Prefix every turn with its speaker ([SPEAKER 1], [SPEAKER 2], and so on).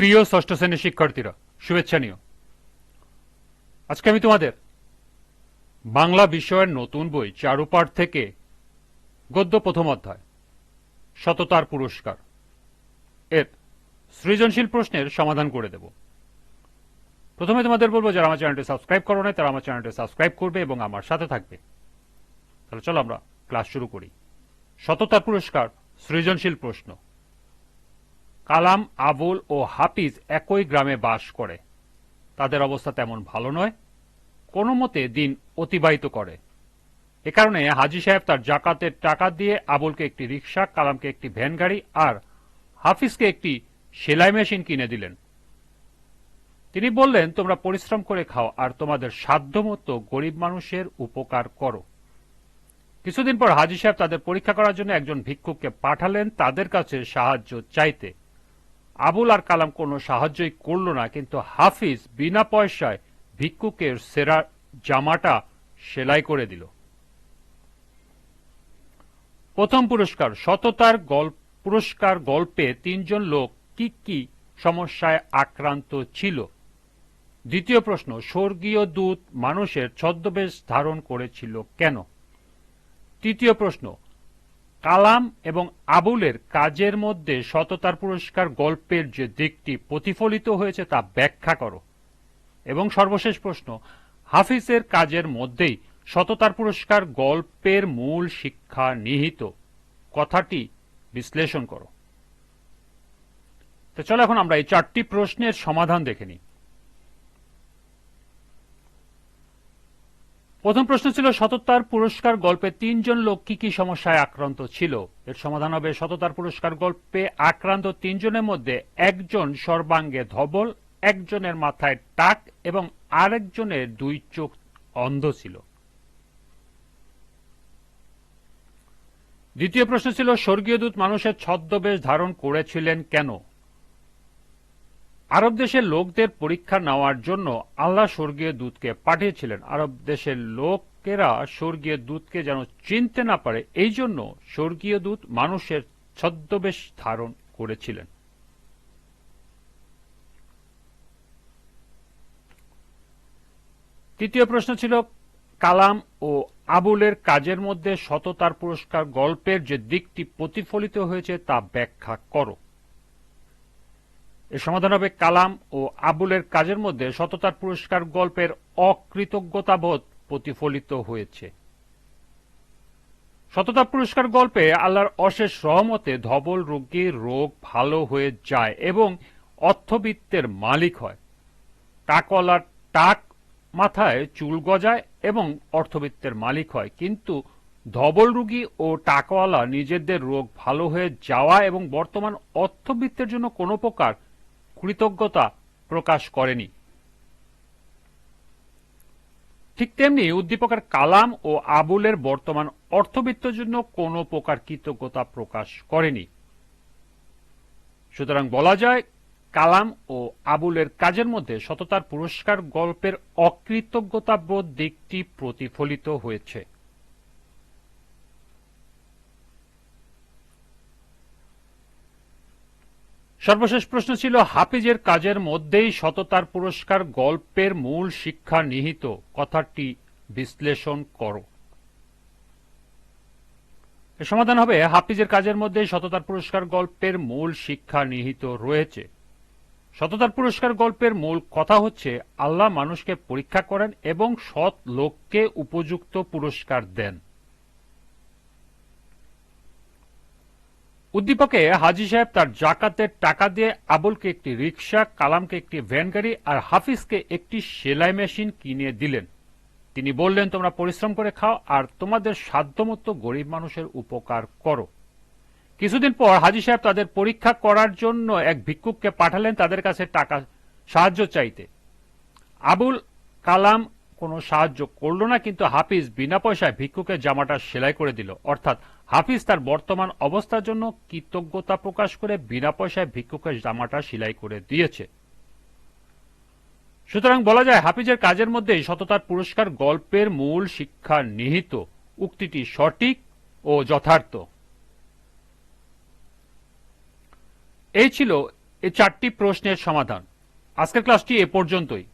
[SPEAKER 1] প্রিয় ষষ্ঠ শ্রেণির শিক্ষার্থীরা, শুভেচ্ছা নিও। আজকে আমি তোমাদের বাংলা বিষয়ের নতুন বই চারুপাঠ থেকে গদ্য প্রথম অধ্যায়, সততার পুরস্কার, এর সৃজনশীল প্রশ্নের সমাধান করে দেব। প্রথমে তোমাদের বলব, যারা আমার চ্যানেলটি সাবস্ক্রাইব করো না তারা আমার চ্যানেলটি সাবস্ক্রাইব করবে এবং আমার সাথে থাকবে। তাহলে চলো আমরা ক্লাস শুরু করি। সততার পুরস্কার, সৃজনশীল প্রশ্ন। কালাম, আবুল ও হাফিজ একই গ্রামে বাস করে। তাদের অবস্থা তেমন ভালো নয়, কোনো মতে দিন অতিবাহিত করে। এ কারণে হাজি সাহেব তার জাকাতের টাকা দিয়ে আবুলকে একটি রিক্সা কালামকে একটি ভ্যান গাড়ি আর হাফিজকে একটি সেলাই মেশিন কিনে দিলেন। তিনি বললেন, তোমরা পরিশ্রম করে খাও আর তোমাদের সাধ্যমতো গরিব মানুষের উপকার করো। কিছুদিন পর হাজি সাহেব তাদের পরীক্ষা করার জন্য একজন ভিক্ষুককে পাঠালেন। তাদের কাছে সাহায্য চাইতে আবুল আর কালাম কোনো সাহায্যই করল না, কিন্তু হাফিজ বিনা পয়সায় ভিক্ষুকের সেরা জামাটা সেলাই করে দিল। প্রথম পুরস্কার, সততার গল্প, পুরস্কার গল্পে তিনজন লোক কি কি সমস্যায় আক্রান্ত ছিল? দ্বিতীয় প্রশ্ন, স্বর্গীয় দূত মানুষের ছদ্মবেশ ধারণ করেছিল কেন? তৃতীয় প্রশ্ন কালাম এবং আবুলের কাজের মধ্যে সততার পুরস্কার গল্পের যে দিকটি প্রতিফলিত হয়েছে তা ব্যাখ্যা করো। এবং সর্বশেষ প্রশ্ন, হাফিজের কাজের মধ্যেই সততার পুরস্কার গল্পের মূল শিক্ষা নিহিত। কথাটি বিশ্লেষণ করো। তো চলো এখন আমরা এই চারটি প্রশ্নের সমাধান দেখে নিই। প্রথম প্রশ্ন ছিল, সততার পুরস্কার গল্পে তিনজন লোক কি কি সমস্যায় আক্রান্ত ছিল? এর সমাধান হবে, সততার পুরস্কার গল্পে আক্রান্ত তিনজনের মধ্যে একজন সর্বাঙ্গে ধবল, একজনের মাথায় টাক এবং আরেকজনের দুই চোখ অন্ধ ছিল। দ্বিতীয় প্রশ্ন ছিল, স্বর্গীয় দূত মানুষের ছদ্মবেশ ধারণ করেছিলেন কেন? আরব দেশের লোকদের পরীক্ষা নেওয়ার জন্য আল্লাহ স্বর্গীয় দূতকে পাঠিয়েছিলেন। আরব দেশের লোকেরা স্বর্গীয় দূতকে যেন চিনতে না পারে, এই জন্য স্বর্গীয় দূত মানুষের ছদ্মবেশ ধারণ করেছিলেন। তৃতীয় প্রশ্ন ছিল, কালাম ও আবুলের কাজের মধ্যে সততার পুরস্কার গল্পের যে দিকটি প্রতিফলিত হয়েছে তা ব্যাখ্যা করো। এর সমাধান হবে কালাম ও আবুলের কাজের মধ্যে সততার পুরস্কার গল্পের অকৃতজ্ঞতাবোধ প্রতিফলিত হয়েছে। সততা পুরস্কার গল্পে আল্লাহর অশেষ সহমতে ধবল রোগীর রোগ ভালো হয়ে যায় এবং অর্থবিত্তের মালিক হয়। টাকওয়ালার টাক মাথায় চুল গজায় এবং অর্থবিত্তের মালিক হয়। কিন্তু ধবল রোগী ও টাকওয়ালা নিজেদের রোগ ভালো হয়ে যাওয়া এবং বর্তমান অর্থবিত্তের জন্য কোনো প্রকার কৃতজ্ঞতা প্রকাশ করেনি। ঠিক তেমনি উদ্দীপকের কালাম ও আবুলের বর্তমান অর্থবিত্তের জন্য কোনো প্রকার কৃতজ্ঞতা প্রকাশ করেনি। সুতরাং বলা যায়, কালাম ও আবুলের কাজের মধ্যে সততার পুরস্কার গল্পের অকৃতজ্ঞতাবোধ দিকটি প্রতিফলিত হয়েছে। সর্বশেষ প্রশ্ন ছিল, হাফিজের কাজের মধ্যেই সততার পুরস্কার গল্পের মূল শিক্ষা নিহিত। কথাটি বিশ্লেষণ করো। সমাধান হবে, হাফিজের কাজের মধ্যে সততার পুরস্কার গল্পের মূল শিক্ষা নিহিত রয়েছে। সততার পুরস্কার গল্পের মূল কথা হচ্ছে, আল্লাহ মানুষকে পরীক্ষা করেন এবং সৎ লোককে উপযুক্ত পুরস্কার দেন। উদ্দীপকে হাজি সাহেব তার জাকাতের টাকা দিয়ে আবুলকে একটি রিক্সা কালামকে একটি ভ্যান গাড়ি আর হাফিজকে একটি সেলাই মেশিন কিনে দিলেন। তিনি বললেন, তোমরা পরিশ্রম করে খাও আর তোমাদের সাধ্যমতো গরিব মানুষের উপকার করো। কিছুদিন পর হাজি সাহেব তাদের পরীক্ষা করার জন্য এক ভিক্ষুককে পাঠালেন তাদের কাছে টাকা সাহায্য চাইতে। আবুল, কালাম কোনো সাহায্য করল না, কিন্তু হাফিজ বিনা পয়সায় ভিক্ষুকের জামাটা সেলাই করে দিল। অর্থাৎ হাফিজ তার বর্তমান অবস্থার জন্য কৃতজ্ঞতা প্রকাশ করে বিনা পয়সায় ভিক্ষুকের জামাটা সেলাই করে দিয়েছে। সুতরাং বলা যায়, হাফিজের কাজের মধ্যে সততার পুরস্কার গল্পের মূল শিক্ষা নিহিত। উক্তিটি সঠিক ও যথার্থ। এই ছিল এই চারটি প্রশ্নের সমাধান। আজকের ক্লাসটি এ পর্যন্তই।